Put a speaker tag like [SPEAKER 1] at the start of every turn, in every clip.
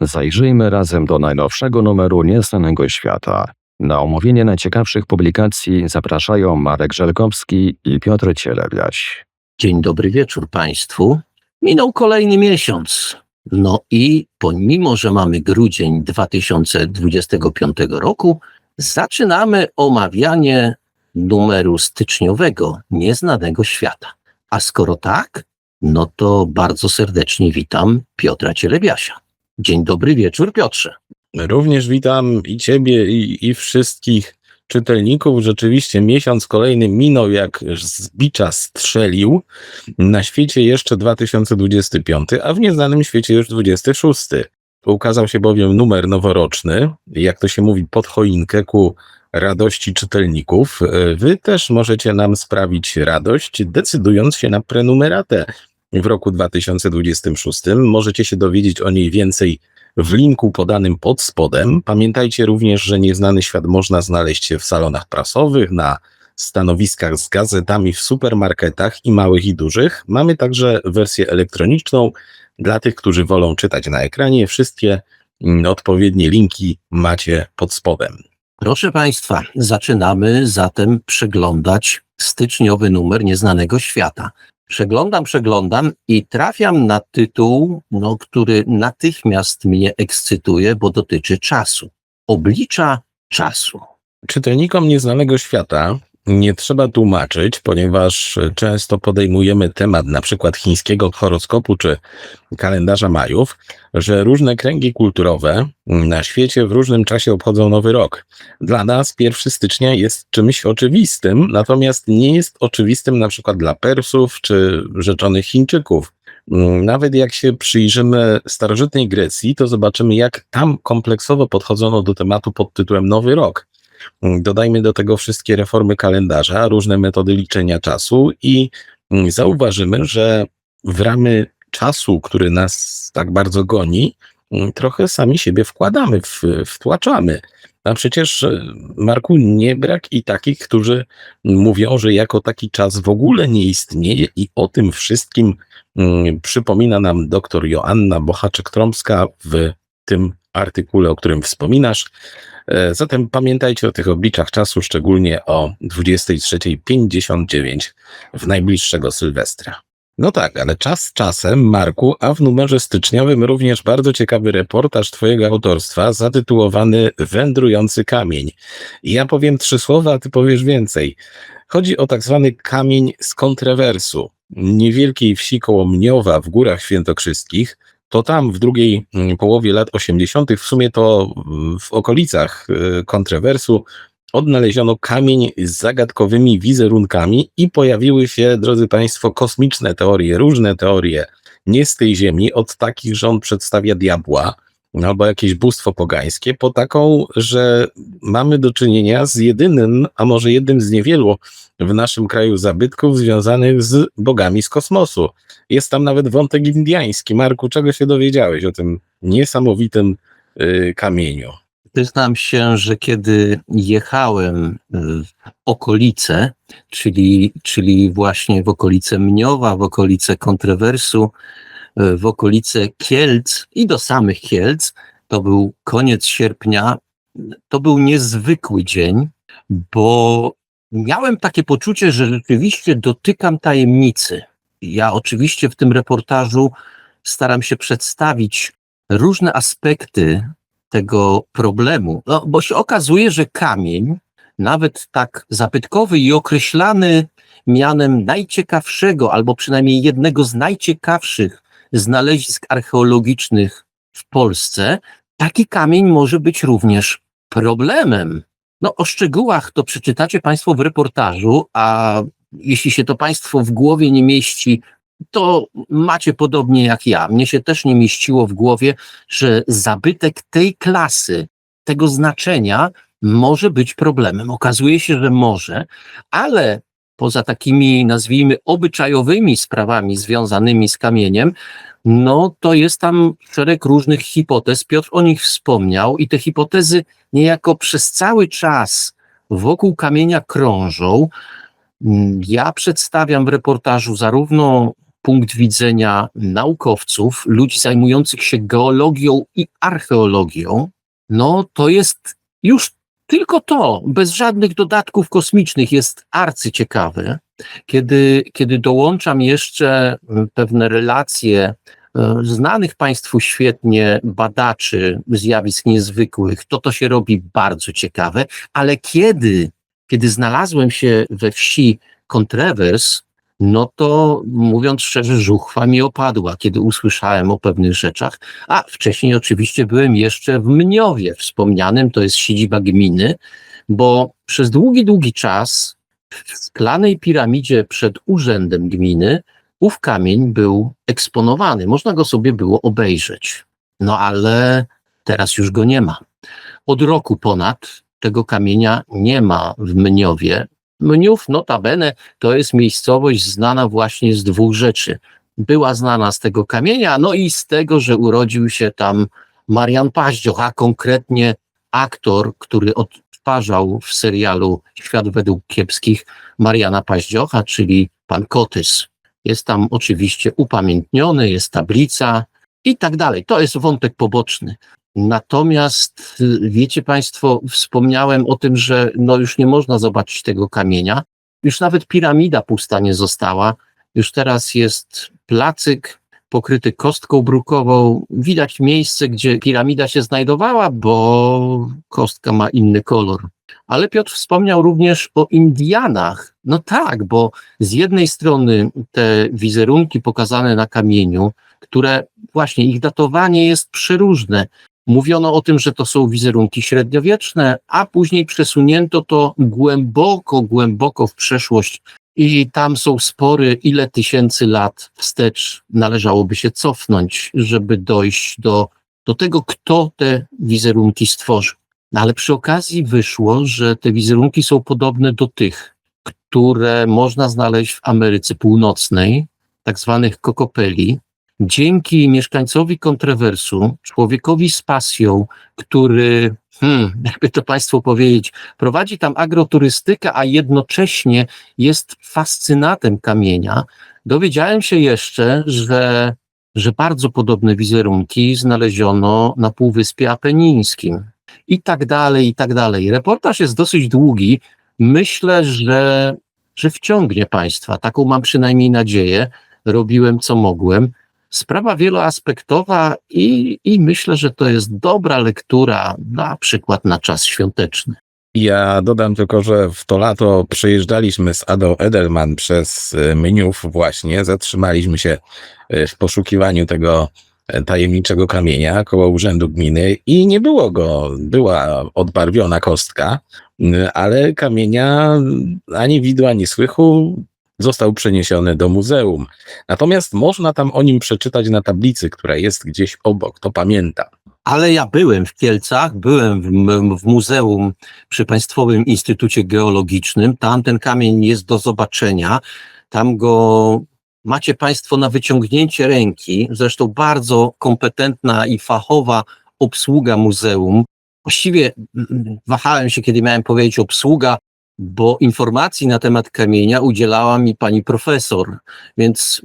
[SPEAKER 1] Zajrzyjmy razem do najnowszego numeru Nieznanego Świata. Na omówienie najciekawszych publikacji zapraszają Marek Żelkowski i Piotr Cielebiaś.
[SPEAKER 2] Dzień dobry wieczór Państwu. Minął kolejny miesiąc. No i pomimo, że mamy grudzień 2025 roku, zaczynamy omawianie numeru styczniowego Nieznanego Świata. A skoro tak, no to bardzo serdecznie witam Piotra Cielebiasia. Dzień dobry wieczór Piotrze.
[SPEAKER 3] Również witam i Ciebie, i, i wszystkich czytelników. Rzeczywiście miesiąc kolejny minął, jak z bicza strzelił. Na świecie jeszcze 2025, a w nieznanym świecie już 26. Ukazał się bowiem numer noworoczny, jak to się mówi, pod choinkę ku radości czytelników. Wy też możecie nam sprawić radość, decydując się na prenumeratę w roku 2026. Możecie się dowiedzieć o niej więcej w linku podanym pod spodem. Pamiętajcie również, że Nieznany Świat można znaleźć w salonach prasowych, na stanowiskach z gazetami w supermarketach i małych i dużych. Mamy także wersję elektroniczną dla tych, którzy wolą czytać na ekranie. Wszystkie mm, odpowiednie linki macie pod spodem.
[SPEAKER 2] Proszę Państwa, zaczynamy zatem przeglądać styczniowy numer Nieznanego Świata. Przeglądam, przeglądam i trafiam na tytuł, no, który natychmiast mnie ekscytuje, bo dotyczy czasu. Oblicza czasu.
[SPEAKER 3] Czytelnikom Nieznanego Świata nie trzeba tłumaczyć, ponieważ często podejmujemy temat na przykład chińskiego horoskopu czy kalendarza Majów, że różne kręgi kulturowe na świecie w różnym czasie obchodzą nowy rok. Dla nas 1 stycznia jest czymś oczywistym, natomiast nie jest oczywistym na przykład dla Persów czy rzeczonych Chińczyków. Nawet jak się przyjrzymy starożytnej Grecji, to zobaczymy, jak tam kompleksowo podchodzono do tematu pod tytułem Nowy Rok. Dodajmy do tego wszystkie reformy kalendarza, różne metody liczenia czasu i zauważymy, że w ramy czasu, który nas tak bardzo goni, trochę sami siebie wkładamy, w, wtłaczamy. A przecież, Marku, nie brak i takich, którzy mówią, że jako taki czas w ogóle nie istnieje i o tym wszystkim mm, przypomina nam dr Joanna Bochaczek-Trąbska w tym artykule, o którym wspominasz. E, Zatem pamiętajcie o tych obliczach czasu, szczególnie o 23.59 w najbliższego Sylwestra. No tak, ale czas czasem, Marku, a w numerze styczniowym również bardzo ciekawy reportaż Twojego autorstwa zatytułowany Wędrujący kamień. Ja powiem trzy słowa, a Ty powiesz więcej. Chodzi o tak zwany kamień z kontrewersu, niewielkiej wsi koło Mniowa w Górach Świętokrzyskich, to tam w drugiej mm, połowie lat 80., w sumie to w okolicach y, kontrowersu, odnaleziono kamień z zagadkowymi wizerunkami i pojawiły się, drodzy Państwo, kosmiczne teorie, różne teorie, nie z tej ziemi, od takich, że on przedstawia diabła albo jakieś bóstwo pogańskie, po taką, że mamy do czynienia z jedynym, a może jednym z niewielu w naszym kraju zabytków związanych z bogami z kosmosu. Jest tam nawet wątek indiański. Marku, czego się dowiedziałeś o tym niesamowitym y, kamieniu?
[SPEAKER 2] Przyznam się, że kiedy jechałem w okolice, czyli, czyli właśnie w okolice Mniowa, w okolice Kontrewersu, w okolice Kielc i do samych Kielc, to był koniec sierpnia, to był niezwykły dzień, bo miałem takie poczucie, że rzeczywiście dotykam tajemnicy. Ja oczywiście w tym reportażu staram się przedstawić różne aspekty tego problemu, no, bo się okazuje, że kamień, nawet tak zabytkowy i określany mianem najciekawszego, albo przynajmniej jednego z najciekawszych znalezisk archeologicznych w Polsce, taki kamień może być również problemem. No, o szczegółach to przeczytacie Państwo w reportażu, a jeśli się to Państwo w głowie nie mieści, to macie podobnie jak ja. Mnie się też nie mieściło w głowie, że zabytek tej klasy, tego znaczenia może być problemem. Okazuje się, że może, ale poza takimi, nazwijmy, obyczajowymi sprawami związanymi z kamieniem, no to jest tam szereg różnych hipotez. Piotr o nich wspomniał i te hipotezy niejako przez cały czas wokół kamienia krążą. Ja przedstawiam w reportażu zarówno punkt widzenia naukowców, ludzi zajmujących się geologią i archeologią, no to jest już tylko to, bez żadnych dodatków kosmicznych, jest arcyciekawe. Kiedy, kiedy dołączam jeszcze mm, pewne relacje e, znanych Państwu świetnie badaczy zjawisk niezwykłych, to to się robi bardzo ciekawe, ale kiedy, kiedy znalazłem się we wsi Contrevers, no to mówiąc szczerze, żuchwa mi opadła, kiedy usłyszałem o pewnych rzeczach. A wcześniej oczywiście byłem jeszcze w Mniowie wspomnianym, to jest siedziba gminy, bo przez długi, długi czas w szklanej piramidzie przed urzędem gminy ów kamień był eksponowany. Można go sobie było obejrzeć. No ale teraz już go nie ma. Od roku ponad tego kamienia nie ma w Mniowie. Mniów notabene to jest miejscowość znana właśnie z dwóch rzeczy. Była znana z tego kamienia, no i z tego, że urodził się tam Marian Paździoch, a konkretnie aktor, który odtwarzał w serialu Świat według kiepskich Mariana Paździocha, czyli pan Kotys. Jest tam oczywiście upamiętniony, jest tablica i tak dalej. To jest wątek poboczny. Natomiast y, wiecie Państwo, wspomniałem o tym, że no już nie można zobaczyć tego kamienia. Już nawet piramida pusta nie została. Już teraz jest placyk pokryty kostką brukową. Widać miejsce, gdzie piramida się znajdowała, bo kostka ma inny kolor. Ale Piotr wspomniał również o Indianach. No tak, bo z jednej strony te wizerunki pokazane na kamieniu, które właśnie ich datowanie jest przeróżne. Mówiono o tym, że to są wizerunki średniowieczne, a później przesunięto to głęboko, głęboko w przeszłość i tam są spory, ile tysięcy lat wstecz należałoby się cofnąć, żeby dojść do, do tego, kto te wizerunki stworzył. No ale przy okazji wyszło, że te wizerunki są podobne do tych, które można znaleźć w Ameryce Północnej, tak zwanych kokopeli, dzięki mieszkańcowi kontrowersu, człowiekowi z pasją, który, hmm, jakby to Państwu powiedzieć, prowadzi tam agroturystykę, a jednocześnie jest fascynatem kamienia, dowiedziałem się jeszcze, że, że bardzo podobne wizerunki znaleziono na Półwyspie Apenińskim. I tak dalej, i tak dalej. Reportaż jest dosyć długi. Myślę, że, że wciągnie Państwa. Taką mam przynajmniej nadzieję. Robiłem co mogłem. Sprawa wieloaspektowa i, i myślę, że to jest dobra lektura, na przykład na czas świąteczny.
[SPEAKER 3] Ja dodam tylko, że w to lato przejeżdżaliśmy z Adą Edelman przez y, Mniów właśnie, zatrzymaliśmy się y, w poszukiwaniu tego e, tajemniczego kamienia koło urzędu gminy i nie było go. Była odbarwiona kostka, y, ale kamienia ani widu, ani słychu został przeniesiony do muzeum. Natomiast można tam o nim przeczytać na tablicy, która jest gdzieś obok, to pamiętam.
[SPEAKER 2] Ale ja byłem w Kielcach, byłem w, w muzeum przy Państwowym Instytucie Geologicznym. Tam ten kamień jest do zobaczenia. Tam go macie Państwo na wyciągnięcie ręki. Zresztą bardzo kompetentna i fachowa obsługa muzeum. Właściwie wahałem się, kiedy miałem powiedzieć obsługa, bo informacji na temat kamienia udzielała mi pani profesor, więc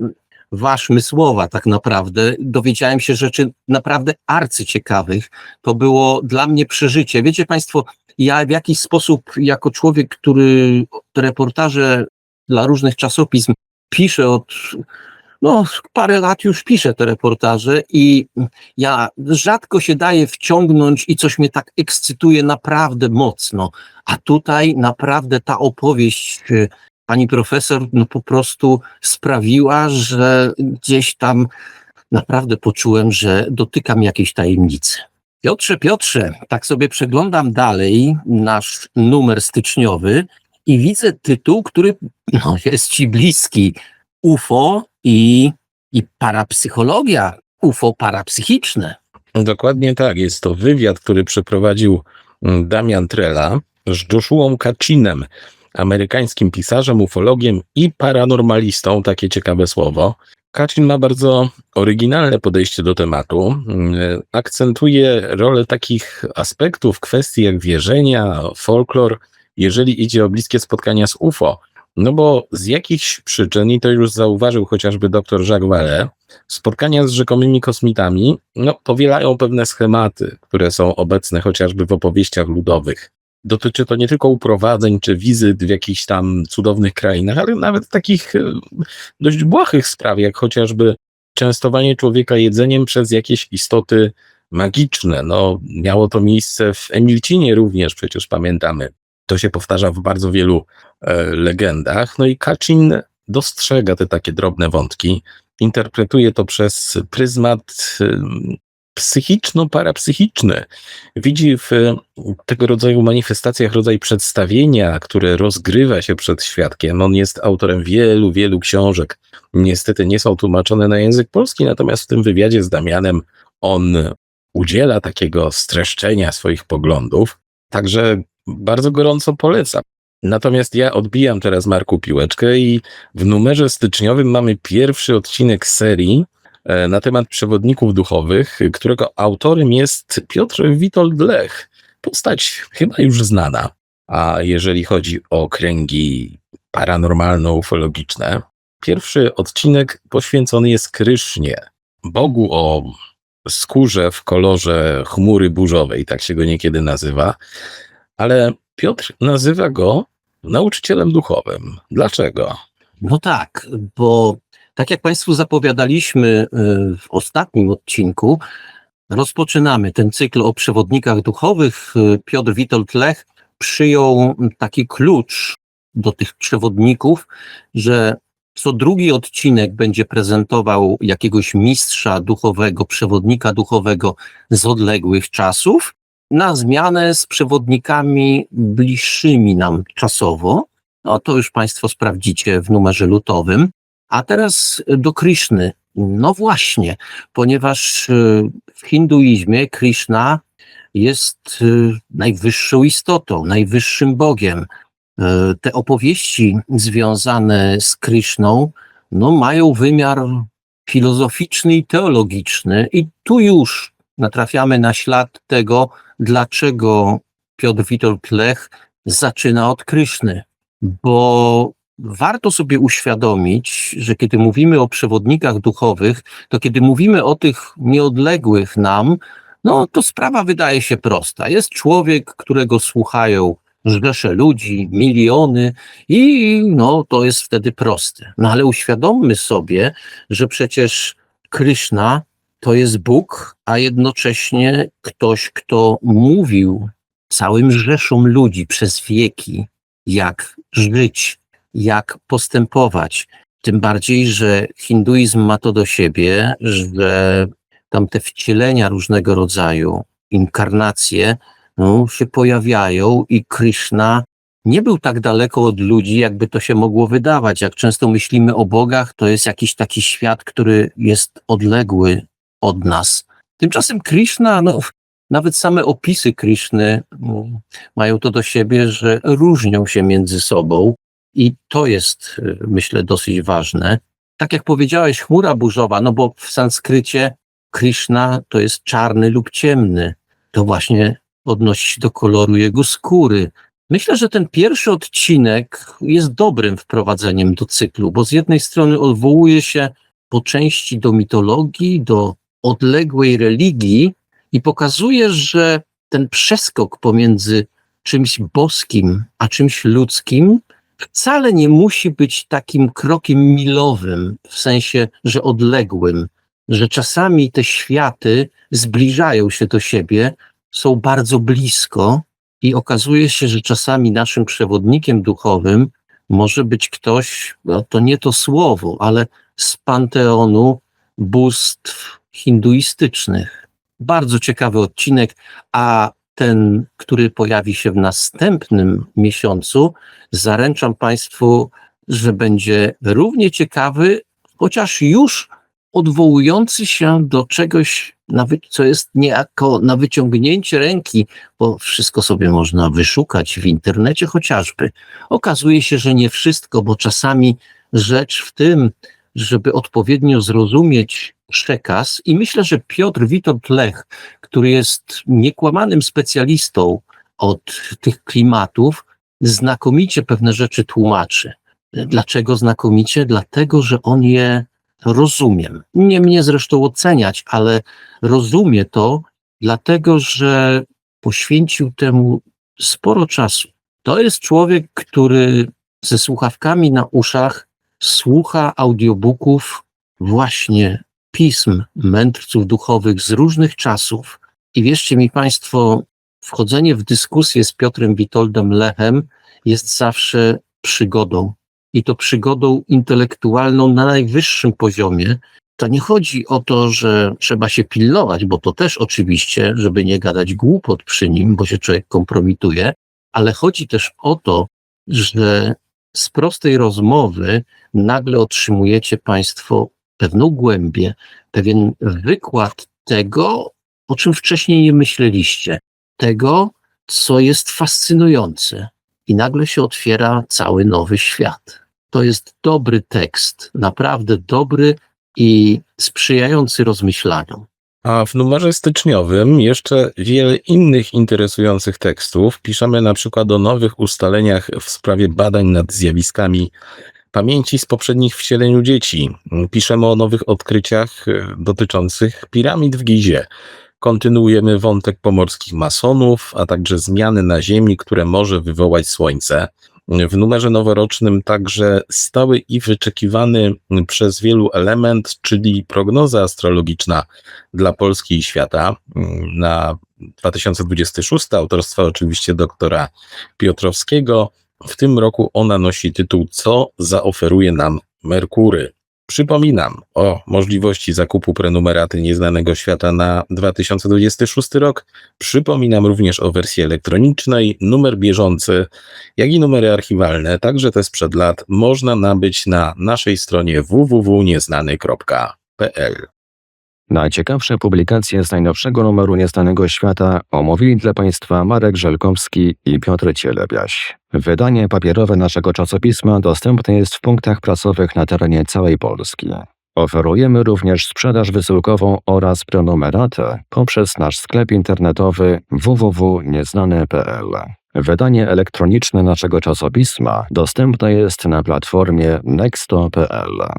[SPEAKER 2] waszmy słowa tak naprawdę. Dowiedziałem się rzeczy naprawdę arcyciekawych. To było dla mnie przeżycie. Wiecie państwo, ja w jakiś sposób jako człowiek, który reportaże dla różnych czasopism pisze od no, parę lat już piszę te reportaże i ja rzadko się daję wciągnąć i coś mnie tak ekscytuje naprawdę mocno. A tutaj naprawdę ta opowieść y, pani profesor no po prostu sprawiła, że gdzieś tam naprawdę poczułem, że dotykam jakiejś tajemnicy. Piotrze, Piotrze, tak sobie przeglądam dalej nasz numer styczniowy i widzę tytuł, który no, jest ci bliski. UFO i, i parapsychologia, UFO parapsychiczne.
[SPEAKER 3] Dokładnie tak. Jest to wywiad, który przeprowadził mm, Damian Trela z Joshuą Kacinem, amerykańskim pisarzem, ufologiem i paranormalistą, takie ciekawe słowo. Kacin ma bardzo oryginalne podejście do tematu. Mm, Akcentuje rolę takich aspektów, kwestii jak wierzenia, folklor, jeżeli idzie o bliskie spotkania z UFO. No bo z jakichś przyczyn, i to już zauważył chociażby dr Jacques Vallée, spotkania z rzekomymi kosmitami no, powielają pewne schematy, które są obecne chociażby w opowieściach ludowych. Dotyczy to nie tylko uprowadzeń czy wizyt w jakichś tam cudownych krainach, ale nawet takich e, dość błahych spraw, jak chociażby częstowanie człowieka jedzeniem przez jakieś istoty magiczne. No, miało to miejsce w Emilcinie również, przecież pamiętamy. To się powtarza w bardzo wielu legendach. No i Kaczin dostrzega te takie drobne wątki, interpretuje to przez pryzmat psychiczno-parapsychiczny. Widzi w e, tego rodzaju manifestacjach rodzaj przedstawienia, które rozgrywa się przed świadkiem. On jest autorem wielu, wielu książek. Niestety nie są tłumaczone na język polski, natomiast w tym wywiadzie z Damianem on udziela takiego streszczenia swoich poglądów. Także bardzo gorąco polecam. Natomiast ja odbijam teraz Marku piłeczkę i w numerze styczniowym mamy pierwszy odcinek serii e, na temat przewodników duchowych, którego autorem jest Piotr Witold Lech. Postać chyba już znana. A jeżeli chodzi o kręgi paranormalno-ufologiczne, pierwszy odcinek poświęcony jest Krysznie, Bogu o skórze w kolorze chmury burzowej, tak się go niekiedy nazywa. Ale Piotr nazywa go nauczycielem duchowym. Dlaczego?
[SPEAKER 2] No tak, bo tak jak Państwu zapowiadaliśmy y, w ostatnim odcinku, rozpoczynamy ten cykl o przewodnikach duchowych. Y, Piotr Witold Lech przyjął taki klucz do tych przewodników, że co drugi odcinek będzie prezentował jakiegoś mistrza duchowego, przewodnika duchowego z odległych czasów, na zmianę z przewodnikami bliższymi nam czasowo. No to już Państwo sprawdzicie w numerze lutowym. A teraz do Krishny. No właśnie, ponieważ y, w hinduizmie Krishna jest y, najwyższą istotą, najwyższym Bogiem. Y, Te opowieści związane z Krishną no, mają wymiar filozoficzny i teologiczny, i tu już natrafiamy na ślad tego, dlaczego Piotr Witold Lech zaczyna od Kryszny. Bo warto sobie uświadomić, że kiedy mówimy o przewodnikach duchowych, to kiedy mówimy o tych nieodległych nam, no to sprawa wydaje się prosta. Jest człowiek, którego słuchają rzesze ludzi, miliony i no to jest wtedy proste. No ale uświadommy sobie, że przecież Kryszna to jest Bóg, a jednocześnie ktoś, kto mówił całym rzeszom ludzi przez wieki, jak żyć, jak postępować. Tym bardziej, że hinduizm ma to do siebie, że tam te wcielenia różnego rodzaju, inkarnacje, no, się pojawiają i Krishna nie był tak daleko od ludzi, jakby to się mogło wydawać. Jak często myślimy o bogach, to jest jakiś taki świat, który jest odległy od nas. Tymczasem Krishna, no, nawet same opisy Krishny no, mają to do siebie, że różnią się między sobą i to jest, y, myślę, dosyć ważne. Tak jak powiedziałeś, chmura burzowa, no bo w sanskrycie Krishna to jest czarny lub ciemny. To właśnie odnosi się do koloru jego skóry. Myślę, że ten pierwszy odcinek jest dobrym wprowadzeniem do cyklu, bo z jednej strony odwołuje się po części do mitologii, do odległej religii i pokazuje, że ten przeskok pomiędzy czymś boskim a czymś ludzkim wcale nie musi być takim krokiem milowym, w sensie, że odległym, że czasami te światy zbliżają się do siebie, są bardzo blisko i okazuje się, że czasami naszym przewodnikiem duchowym może być ktoś, no to nie to słowo, ale z panteonu bóstw hinduistycznych. Bardzo ciekawy odcinek, a ten, który pojawi się w następnym miesiącu, zaręczam Państwu, że będzie równie ciekawy, chociaż już odwołujący się do czegoś, co jest niejako na wyciągnięcie ręki, bo wszystko sobie można wyszukać w internecie chociażby. Okazuje się, że nie wszystko, bo czasami rzecz w tym, żeby odpowiednio zrozumieć przekaz, i myślę, że Piotr Witold Lech, który jest niekłamanym specjalistą od tych klimatów, znakomicie pewne rzeczy tłumaczy. Dlaczego znakomicie? Dlatego, że on je rozumiem. Nie mnie zresztą oceniać, ale rozumie to, dlatego że poświęcił temu sporo czasu. To jest człowiek, który ze słuchawkami na uszach słucha audiobooków właśnie pism mędrców duchowych z różnych czasów. I wierzcie mi Państwo, wchodzenie w dyskusję z Piotrem Witoldem Lechem jest zawsze przygodą. I to przygodą intelektualną na najwyższym poziomie. To nie chodzi o to, że trzeba się pilnować, bo to też oczywiście, żeby nie gadać głupot przy nim, bo się człowiek kompromituje, ale chodzi też o to, że z prostej rozmowy nagle otrzymujecie Państwo pewną głębię, pewien wykład tego, o czym wcześniej nie myśleliście, tego, co jest fascynujące. I nagle się otwiera cały nowy świat. To jest dobry tekst, naprawdę dobry i sprzyjający rozmyślaniom.
[SPEAKER 3] A w numerze styczniowym jeszcze wiele innych interesujących tekstów. Piszemy na przykład o nowych ustaleniach w sprawie badań nad zjawiskami pamięci z poprzednich wcieleniu dzieci. Piszemy o nowych odkryciach e, dotyczących piramid w Gizie. Kontynuujemy wątek pomorskich masonów, a także zmiany na Ziemi, które może wywołać Słońce. W numerze noworocznym także stały i wyczekiwany przez wielu element, czyli prognoza astrologiczna dla Polski i świata na 2026, autorstwa oczywiście doktora Piotrowskiego. W tym roku ona nosi tytuł Co zaoferuje nam Merkury? Przypominam o możliwości zakupu prenumeraty Nieznanego Świata na 2026 rok. Przypominam również o wersji elektronicznej, numer bieżący, jak i numery archiwalne, także te sprzed lat, można nabyć na naszej stronie www.nieznany.pl.
[SPEAKER 1] Najciekawsze publikacje z najnowszego numeru Nieznanego Świata omówili dla Państwa Marek Żelkowski i Piotr Cielebiaś. Wydanie papierowe naszego czasopisma dostępne jest w punktach prasowych na terenie całej Polski. Oferujemy również sprzedaż wysyłkową oraz prenumeratę poprzez nasz sklep internetowy www.nieznane.pl. Wydanie elektroniczne naszego czasopisma dostępne jest na platformie nexto.pl.